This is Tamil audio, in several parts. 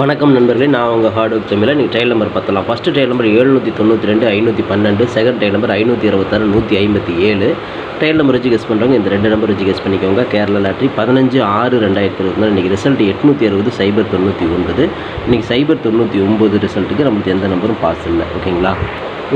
வணக்கம் நண்பர்களே நான் உங்கள் ஹார்ட் ஒர்க் தமிழில் நீங்கள் ட்ரையல் நம்பர் பார்த்தலாம் ஃபஸ்ட்டு ட்ரையல் நம்பர் எழுநூற்றி தொண்ணூற்றி ரெண்டு ஐநூற்றி பன்னெண்டு. செகண்ட் ட்ரையல் நம்பர் ஐநூற்றி இருபத்தாறு நூற்றி ஐம்பத்தி ஏழு. ட்ரையல் நம்பர் வச்சு கெஸ் பண்ணுறவங்க இந்த ரெண்டு நம்பர் வச்சு கெஸ் பண்ணிக்கோங்க. கேரளா லாட்ரி பதினஞ்சு ஆறு ரெண்டாயிரத்தி இருபத்தி நாலு. இன்றைக்கி ரிசல்ட் எட்நூற்றி அறுபது சைபர் தொண்ணூற்றி ஒன்பது. இன்றைக்கி சைபர் தொண்ணூற்றி ஒம்பது ரிசல்ட்டுக்கு நம்மளுக்கு எந்த நம்பரும் பாஸ் இல்லை. ஓகேங்களா?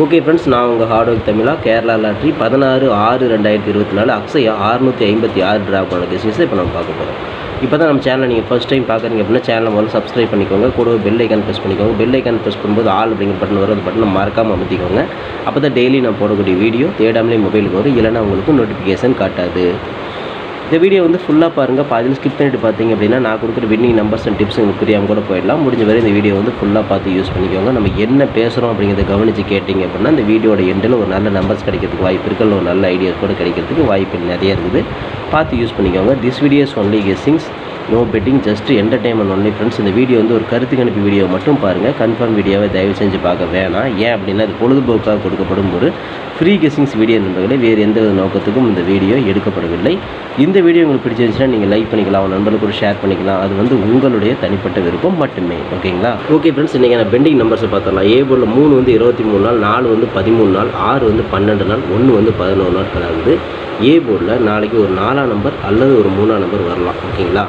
ஓகே ஃப்ரெண்ட்ஸ் நான் உங்கள் ஹார்ட் ஒர்க் தமிழா கேரளா லாட்ரி பதினாறு ஆறு ரெண்டாயிரத்தி இருபத்தி நாலு. அக்ஸையா ஆறுநூற்றி ஐம்பத்தி ஆறு ட்ரா பண்ண கேஸ் இப்போ நம்ம பார்க்க போகிறோம் இப்போ தான் நம்ம சேனலை நீங்கள் ஃபஸ்ட் டைம் பார்க்குறீங்க அப்படின்னா சேனலை முதல்ல சப்ஸ்கிரைப் பண்ணிக்கோங்க. கூட பெல் ஐக்கான் ப்ரெஸ் பண்ணிக்கோங்க. பெல் ஐக்கான் ப்ரெஸ் பண்ணும்போது ஆல் அப்படிங்கிற பட்டன் வரும் அந்த பட்டனை மறக்காமல் அமைத்திக்கோங்க. அப்போ தான் டெய்லி நான் போடக்கூடிய வீடியோ தேடாமலே மொபைலுக்கு வரும். இல்லைன்னா உங்களுக்கு நோட்டிஃபிகேஷன் காட்டாது. இந்த வீடியோ வந்து ஃபுல்லாக பாருங்கள் பாதியில் ஸ்கிப் பண்ணிட்டு பார்த்தீங்க அப்படின்னா நான் கொடுக்குற வின்னிங் நம்பர்ஸ் அண்ட் டிப்ஸ் உங்களுக்கு புரியாமல் கூட போயிடலாம். முடிஞ்ச வரை இந்த வீடியோ வந்து ஃபுல்லாக பார்த்து யூஸ் பண்ணிக்கோங்க. நம்ம என்ன பேசுகிறோம் அப்படிங்கிறத கவனித்து கேட்டிங்க அப்படின்னா இந்த வீடியோட எண்டில் ஒரு நல்ல நம்பர்ஸ் கிடைக்கிறதுக்கு வாய்ப்பு இருக்குது இல்லை ஒரு நல்ல ஐடியாஸ் கூட கிடைக்கிறதுக்கு வாய்ப்பு நிறைய இருக்குது. பார்த்து யூஸ் பண்ணிக்கோங்க. This videos only guessings no betting just entertainment only friends இந்த வீடியோ வந்து ஒரு கருத்து கணிப்பு வீடியோ மட்டும் பாருங்கள் கன்ஃபார்ம் வீடியோவை தயவு செஞ்சு பார்க்க வேணாம். ஏன் அப்படின்னா அது பொழுதுபோக்காக கொடுக்கப்படும் ஒரு ஃப்ரீ கெஸ்ஸிங்ஸ் வீடியோ நண்பர்களே வேறு எந்த நோக்கத்துக்கும் இந்த வீடியோ எடுக்கப்படவில்லை. இந்த வீடியோ உங்களுக்கு பிடிச்சிருந்துச்சுன்னா நீங்கள் லைக் பண்ணிக்கலாம். உங்கள் நண்பர்களுக்கு கூட ஷேர் பண்ணிக்கலாம். அது வந்து உங்களுடைய தனிப்பட்ட விருப்பம் மட்டுமே. ஓகேங்களா ஓகே ஃப்ரெண்ட்ஸ் இன்றைக்கி நான் பெண்டிங் நம்பர்ஸை பார்த்தலாம் ஏ போர்டில் மூணு வந்து இருபத்தி மூணு நாள் நாலு வந்து பதிமூணு நாள் ஆறு வந்து பன்னெண்டு நாள் ஒன்று வந்து பதினோரு நாட்கள் ஆகுது. ஏ போர்டில் நாளைக்கு ஒரு நாலாம் நம்பர் அல்லது ஒரு மூணாம் நம்பர் வரலாம். ஓகேங்களா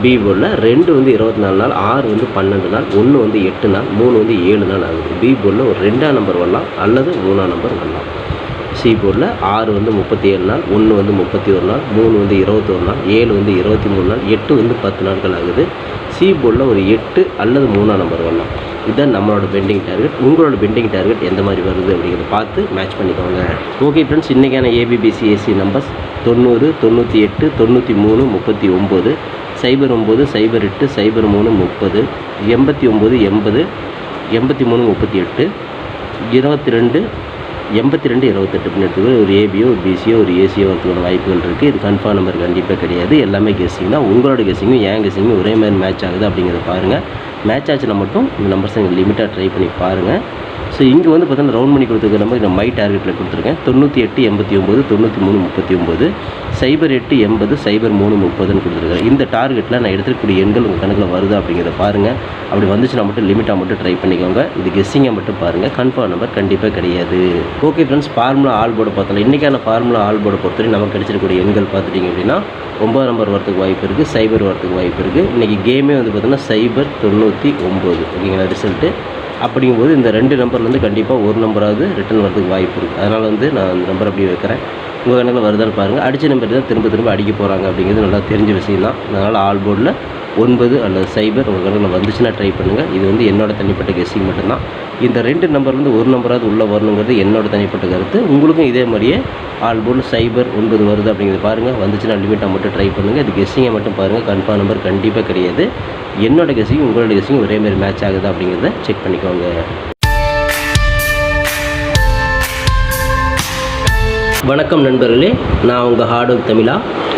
பிபோர்டில் ரெண்டு வந்து இருபத்தி நாலு நாள் ஆறு வந்து பன்னெண்டு நாள் ஒன்று வந்து எட்டு நாள் மூணு வந்து ஏழு நாள் ஆகுது. பிபோர்டில் ஒரு ரெண்டாம் நம்பர் வரலாம் அல்லது மூணாம் நம்பர் வரலாம். சி போர்டில் ஆறு வந்து முப்பத்தி ஏழு நாள் ஒன்று வந்து முப்பத்தி ஒரு நாள் மூணு வந்து இருபத்தொரு நாள் ஏழு வந்து இருபத்தி மூணு நாள் எட்டு வந்து பத்து நாட்கள் ஆகுது. சி போர்டில் ஒரு எட்டு அல்லது மூணாம் நம்பர் வரலாம். இதுதான் நம்மளோட பெண்டிங் டார்கெட் உங்களோட பெண்டிங் டார்கெட் எந்த மாதிரி வருது அப்படிங்கிறத பார்த்து மேட்ச் பண்ணிக்கோங்க. ஓகே ஃப்ரெண்ட்ஸ் இன்றைக்கான ஏபிபிசி ஏசி நம்பர்ஸ் தொண்ணூறு தொண்ணூற்றி எட்டு தொண்ணூற்றி மூணு முப்பத்தி ஒம்பது. சைபர் ஒம்பது சைபர் எட்டு சைபர் மூணு முப்பது எண்பத்தி ஒம்பது எண்பது எண்பத்தி மூணு முப்பத்தி எட்டு இருபத்தி ரெண்டு எண்பத்தி ரெண்டு இருபத்தெட்டு அப்படின்னு ஒரு ஏபியோ ஒரு பிசியோ ஒரு ஏசியோ வரதுக்கான வாய்ப்புகள் இருக்குது இது கன்ஃபார்ம் நம்பர் கண்டிப்பாக கிடையாது. எல்லாமே கெஸ்ஸிங் தான். உங்களோட கெஸ்ஸிங்கும் ஏன் கெஸ்ஸிங்கும் ஒரே மாதிரி மேட்ச் ஆகுது அப்படிங்கிறத பாருங்கள் மேட்ச் ஆச்சுன்னா மட்டும் இந்த நம்பர்ஸை நீங்கள் லிமிட்டாக ட்ரை பண்ணி பாருங்கள் ஸோ இங்கே வந்து பார்த்தீங்கன்னா ரவுண்ட் பண்ணி கொடுத்துருக்க நம்பர் நான் மை டார்கெட்டில் கொடுத்துருக்கேன். தொண்ணூற்றி எட்டு எண்பத்தி ஒம்பது தொண்ணூற்றி மூணு முப்பத்தி ஒம்பது சைபர் எட்டு எண்பது சைபர் மூணு முப்பதுன்னு கொடுத்துருக்கேன் இந்த டார்கெட்டில் நான் எடுத்துக்கூடிய எண்கள் உங்கள் கணக்கில் வருதா அப்படிங்கிறத பாருங்கள் அப்படி வந்துச்சுன்னா மட்டும் லிமிட்டாக மட்டும் ட்ரை பண்ணிக்கோங்க. இது கெஸ்ஸிங்கை மட்டும் பாருங்கள் கன்ஃபார்ம் நம்பர் கண்டிப்பாக கிடையாது. Okay friends formula all board பார்த்தலாம் இன்றைக்கான ஃபார்முலா ஆல் போர்டு பொறுத்தவரை நமக்கு கிடைச்சிருக்கக்கூடிய எண்கள் பார்த்துட்டிங்க அப்படின்னா ஒம்பது நம்பர் வரத்துக்கு வாய்ப்பு இருக்குது சைபர் வரத்துக்கு வாய்ப்பு இருக்குது இன்றைக்கி கேமே வந்து பார்த்தீங்கன்னா சைபர் தொண்ணூற்றி ஒம்பது ஓகேங்களா ரிசல்ட்டு அப்படிங்கும்போது இந்த ரெண்டு நம்பர்லேருந்து கண்டிப்பாக ஒரு நம்பராவது ரிட்டன் வரதுக்கு வாய்ப்பு இருக்குது அதனால் வந்து நான் அந்த நம்பர் அப்படியே வைக்கிறேன். உங்கள் கணக்கில் வருதான்னு பாருங்கள் அடித்த நம்பர் தான் திரும்ப திரும்ப அடிக்க போகிறாங்க அப்படிங்கிறது நல்லா தெரிஞ்ச விஷயம் தான் அதனால் ஆல் போர்டில் ஒன்பது அல்லது சைபர் உங்கள் வந்துச்சுன்னா ட்ரை பண்ணுங்கள் இது வந்து என்னோட தனிப்பட்ட கெஸ்ஸிங் மட்டும்தான். இந்த ரெண்டு நம்பர்லேருந்து ஒரு நம்பராவது உள்ளே வரணுங்கிறது என்னோடய தனிப்பட்ட கருத்து. உங்களுக்கும் இதே மாதிரியே ஆல் சைபர் ஒன்பது வருது அப்படிங்கிறது பாருங்கள் வந்துச்சுன்னா லிமிட்டாக மட்டும் ட்ரை பண்ணுங்கள் இது கெஸ்ஸிங்கை மட்டும் பாருங்கள் கன்ஃபார்ம் நம்பர் கண்டிப்பாக கிடையாது. என்னோட கெஸ்ஸிங் உங்களோட கெஸ்ஸிங் ஒரே மாதிரி மேட்ச் ஆகுது அப்படிங்கிறத செக் பண்ணிக்கோங்க. வணக்கம் நண்பர்களே. நான் உங்கள் ஹார்ட் ஒர்க் தமிழா.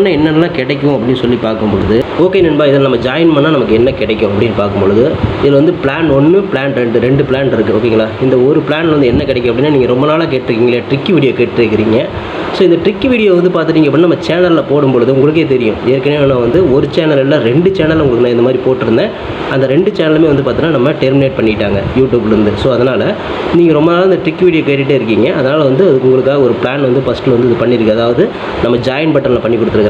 பண்ணால் என்னென்னலாம் கிடைக்கும் அப்படின்னு சொல்லி பார்க்கும்பொழுது ஓகே நண்பா இதில் நம்ம ஜாயின் பண்ணால் நமக்கு என்ன கிடைக்கும் அப்படின்னு பார்க்கும்பொழுது இதில் வந்து பிளான் ஒன்று பிளான் ரெண்டு ரெண்டு பிளான் இருக்குது ஓகேங்களா இந்த ஒரு பிளான் வந்து என்ன கிடைக்கும் அப்படின்னா நீங்கள் ரொம்ப நாளாக கேட்டிருக்கீங்களே ட்ரிக்கி வீடியோ கேட்டிருக்கிறீங்க. ஸோ இந்த ட்ரிக் வீடியோ வந்து பார்த்துட்டிங்க அப்படின்னா நம்ம சேனலில் போடும்பொழுது உங்களுக்கே தெரியும். ஏற்கனவே நான் வந்து ஒரு சேனல் இல்லை ரெண்டு சேனல் உங்களுக்கு நான் இந்த மாதிரி போட்டிருந்தேன். அந்த ரெண்டு சேனலுமே வந்து பார்த்தீங்கன்னா நம்ம டெர்மினேட் பண்ணிட்டாங்க யூடியூப்லேருந்து ஸோ அதனால் நீங்கள் ரொம்ப நாள் இந்த ட்ரிக் வீடியோ கேட்டுகிட்டே இருக்கீங்க. அதனால் வந்து அதுக்கு உங்களுக்காக ஒரு பிளான் வந்து ஃபஸ்ட்டில் வந்து இது பண்ணியிருக்கு. அதாவது நம்ம ஜாயின் பட்டனில் பண்ணி கொடுத்துருக்குறேன்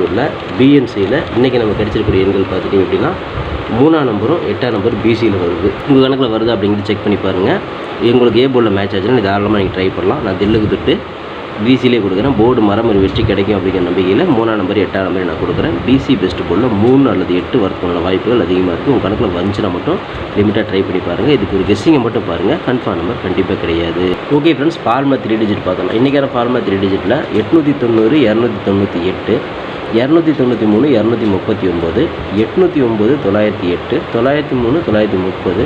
போர்டில் பிஎன்சியில் இன்றைக்கி நம்ம கிடைச்சிருக்கக்கூடிய எண்கள் பார்த்துட்டிங்க அப்படின்னா மூணாம் நம்பரும் எட்டாம் நம்பர் பிசியில் வருது. உங்கள் கணக்கில் வருது அப்படிங்கிறது செக் பண்ணி பாருங்கள் எங்களுக்கு ஏ போர்டில் மேட்ச் ஆச்சுன்னா தாராளமாக நீங்கள் ட்ரை பண்ணலாம். நான் தில்லுக்கு தொட்டு பிசிலே கொடுக்குறேன். போர்டு மரம் ஒரு வெற்றி கிடைக்கும் அப்படிங்கிற நம்பிக்கையில் மூணாம் நம்பர் எட்டாம் நம்பர் நான் கொடுக்குறேன். பிசி பெஸ்ட் போர்டில் மூணு அல்லது எட்டு வரதுக்கான வாய்ப்புகள் அதிகமாக இருக்குது உங்கள் கணக்கில் வந்துச்சுன்னா மட்டும் லிமிட்டாக ட்ரை பண்ணி பாருங்கள் இதுக்கு ஒரு கெஸ்ஸிங்கை மட்டும் பாருங்கள் கன்ஃபார்ம் நம்பர் கண்டிப்பாக கிடையாது. Okay friends formula three digit பார்க்கலாம். இன்றைக்கான ஃபார்மா த்ரீ டிஜிட்டில் எட்நூற்றி தொண்ணூறு இரநூத்தி தொண்ணூற்றி எட்டு இரநூத்தி தொண்ணூற்றி மூணு இரநூத்தி முப்பத்தி ஒம்பது எட்நூற்றி ஒம்பது தொள்ளாயிரத்தி எட்டு தொள்ளாயிரத்தி மூணு தொள்ளாயிரத்தி முப்பது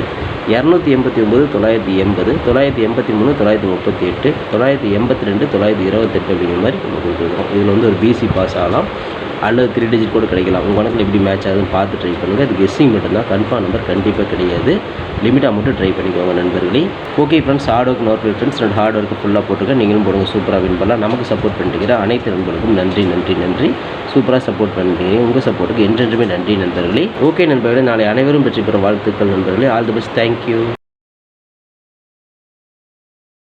இரநூத்தி எண்பத்தி ஒம்பது தொள்ளாயிரத்தி எண்பது தொள்ளாயிரத்தி எண்பத்தி மூணு தொள்ளாயிரத்தி முப்பத்தி எட்டு தொள்ளாயிரத்தி எண்பத்தி ரெண்டு தொள்ளாயிரத்தி இருபத்தெட்டு அப்படிங்கிற மாதிரி நம்ம கொடுத்துருக்கோம். இதில் வந்து ஒரு பிசி பாஸ் ஆகலாம். அல்லது த்ரீ டிஜிட் கூட கிடைக்கலாம். உங்கள் கணக்கில் எப்படி மேட்ச் ஆகுதுன்னு பார்த்து ட்ரை பண்ணுங்கள் அது கெஸ்ஸிங் மட்டும்தான். கன்ஃபார்ம் நம்பர் கண்டிப்பாக கிடையாது. லிமிட்டாக மட்டும் ட்ரை பண்ணிக்கோங்க நண்பர்களே. Okay friends hard work note friends ரெண்டு ஹார்ட் ஒர்க்கு ஃபுல்லாக போட்டுருக்கேன். நீங்களும் போடுங்க. சூப்பராக வின் பண்ணலாம். நமக்கு சப்போர்ட் பண்ணிட்டு அனைத்து நண்பர்களுக்கும் நன்றி நன்றி நன்றி. சூப்பராக சப்போர்ட் பண்ணுறீங்க உங்கள் சப்போர்ட்டுக்கு என்றென்றுமே நன்றி நண்பர்களே. ஓகே நண்பர்களே. நாளை அனைவரும் வெற்றி பெறும் வாழ்த்துக்கள் நண்பர்களே. All the best thank you